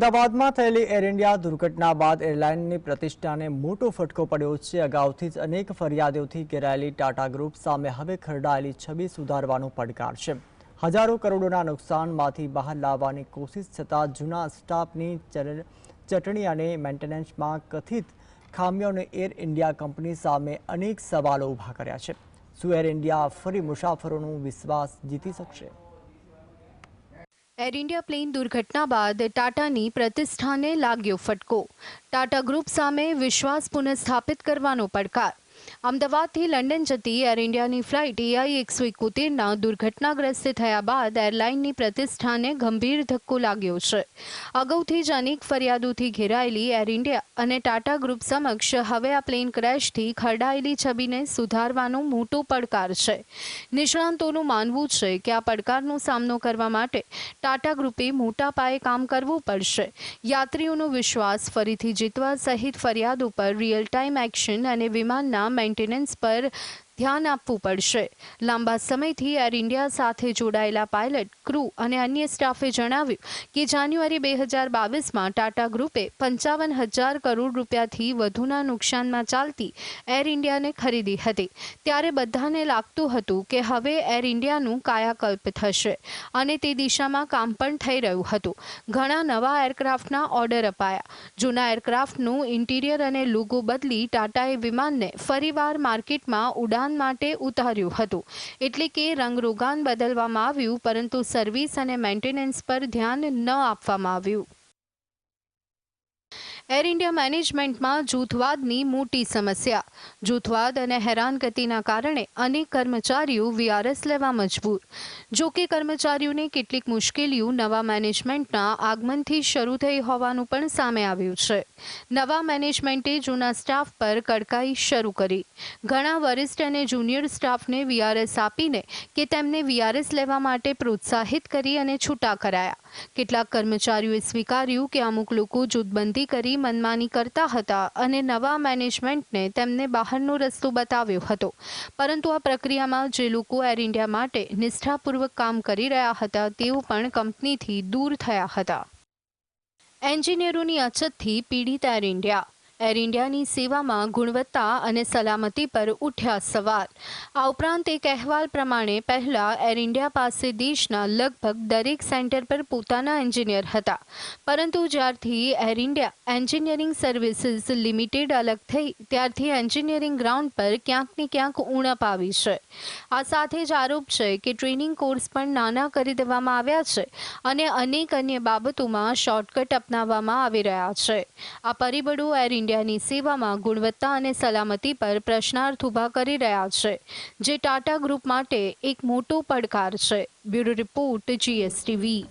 અમદાવાદમાં થયેલી air India દુર્ઘટના બાદ એરલાઇનની પ્રતિષ્ઠાને મોટો ફટકો પડ્યો છે. અગાઉથી જ અનેક ફરિયાદોથી ઘેરાયેલી ટાટા ગ્રુપ સામે હવે ખરડાયેલી છબી સુધારવાનો પડકાર છે. હજારો કરોડોના નુકસાનમાંથી બહાર લાવવાની કોશિશ છતાં જૂના સ્ટાફની ચટણી અને મેન્ટેનન્સમાં કથિત ખામીઓને એર ઇન્ડિયા કંપની સામે અનેક સવાલો ઊભા કર્યા છે. શું એર ઇન્ડિયા ફરી મુસાફરોનો વિશ્વાસ જીતી શકશે? એર ઇન્ડિયા પ્લેન દુર્ઘટના બાદ ટાટાની પ્રતિષ્ઠાને લાગ્યો ફટકો. ટાટા ગ્રુપ સામે વિશ્વાસ પુનઃસ્થાપિત કરવાનો પડકાર. અમદાવાદથી લંડન જતી એર ઇન્ડિયાની ફ્લાઇટ એઆઈ એકસો એકોતેરના દુર્ઘટનાગ્રસ્ત થયા બાદ એરલાઇનની પ્રતિષ્ઠાને ગંભીર ધક્કો લાગ્યો છે. અગાઉથી જ અનેક ફરિયાદોથી ઘેરાયેલી એર ઇન્ડિયા અને ટાટા ગ્રુપ સમક્ષ હવે આ પ્લેન ક્રેશથી ખરડાયેલી છબીને સુધારવાનો મોટો પડકાર છે. નિષ્ણાંતોનું માનવું છે કે આ પડકારનો સામનો કરવા માટે ટાટા ગ્રુપે મોટા પાયે કામ કરવું પડશે. યાત્રીઓનો વિશ્વાસ ફરીથી જીતવા સહિત ફરિયાદો પર રિયલ ટાઈમ એક્શન અને વિમાનના મેન્ટેનન્સ પર ધ્યાન આપવું પડશે. લાંબા સમયથી એર ઇન્ડિયા સાથે જોડાયેલા પાયલટ, ક્રૂ અને અન્ય સ્ટાફે જણાવ્યું કે જાન્યુઆરી બે હજાર બાવીસમાં ટાટા ગ્રુપે પંચાવન હજાર કરોડ રૂપિયાથી વધુના નુકસાનમાં ચાલતી એર ઇન્ડિયાને ખરીદી હતી. ત્યારે બધાને લાગતું હતું કે હવે એર ઇન્ડિયાનું કાયાકલ્પ થશે અને તે દિશામાં કામ પણ થઈ રહ્યું હતું. ઘણા નવા એરક્રાફ્ટના ઓર્ડર અપાયા. જૂના એરક્રાફ્ટનું ઇન્ટિરિયર અને લોગો બદલી ટાટાએ વિમાનને ફરીવાર માર્કેટમાં ઉડાન માટે ઉતાર્યું હતું. એટલે કે રંગરોગાન બદલવામાં આવ્યું, પરંતુ સર્વિસ અને મેન્ટેનન્સ પર ધ્યાન ન આપવામાં આવ્યું. એર ઇન્ડિયા મેનેજમેન્ટમાં જૂથવાદની મોટી સમસ્યા. જૂથવાદ અને હેરાનગતિના કારણે અનેક કર્મચારીઓ વીઆરએસ લેવા મજબૂર. જો કે કર્મચારીઓને કેટલીક મુશ્કેલીઓ નવા મેનેજમેન્ટના આગમનથી શરૂ થઈ હોવાનું પણ સામે આવ્યું છે. નવા મેનેજમેન્ટે જૂના સ્ટાફ પર કડકાઈ શરૂ કરી. ઘણા વરિષ્ઠ અને જુનિયર સ્ટાફને વીઆરએસ આપીને કે તેમને વીઆરએસ લેવા માટે પ્રોત્સાહિત કરી અને છૂટા કરાયા. કેટલાક કર્મચારીઓએ સ્વીકાર્યું કે અમુક લોકો જૂથબંધી કરી મનમાની કરતા હતા અને નવા મેનેજમેન્ટને તેમને બહારનો રસ્તો બતાવ્યો હતો. પરંતુ આ પ્રક્રિયામાં જે લોકો એર ઇન્ડિયા માટે નિષ્ઠાપૂર્વક કામ કરી રહ્યા હતા, તેઓ પણ કંપનીથી દૂર થયા હતા. એન્જિનિયરોની અછતથી પીડિત એર ઇન્ડિયા એર ઇન્ડિયાની સેવામાં ગુણવત્તા અને સલામતી પર ઉઠ્યા સવાલ. આ ઉપરાંત એક અહેવાલ પ્રમાણે પહેલા એર ઇન્ડિયા પાસે દેશના લગભગ દરેક સેન્ટર પર પોતાના એન્જિનિયર હતા. પરંતુ જ્યારથી Air India engineering services limited અલગ થઈ, ત્યારથી એન્જિનિયરિંગ ગ્રાઉન્ડ પર ક્યાંક ને ક્યાંક ઉણપ આવી છે. આ સાથે જ આરોપ છે કે ટ્રેનિંગ કોર્સ પણ નાના કરી દેવામાં આવ્યા છે અને અનેક અન્ય બાબતોમાં શોર્ટકટ અપનાવવામાં આવી રહ્યા છે. આ પરિબળો એર ઇન્ડિયાની સેવામાં ગુણવત્તા અને સલામતી પર પ્રશ્નાર્થ ઊભા કરી રહ્યા છે, જે ટાટા ગ્રુપ માટે એક મોટો પડકાર છે. Bureau report GSTV.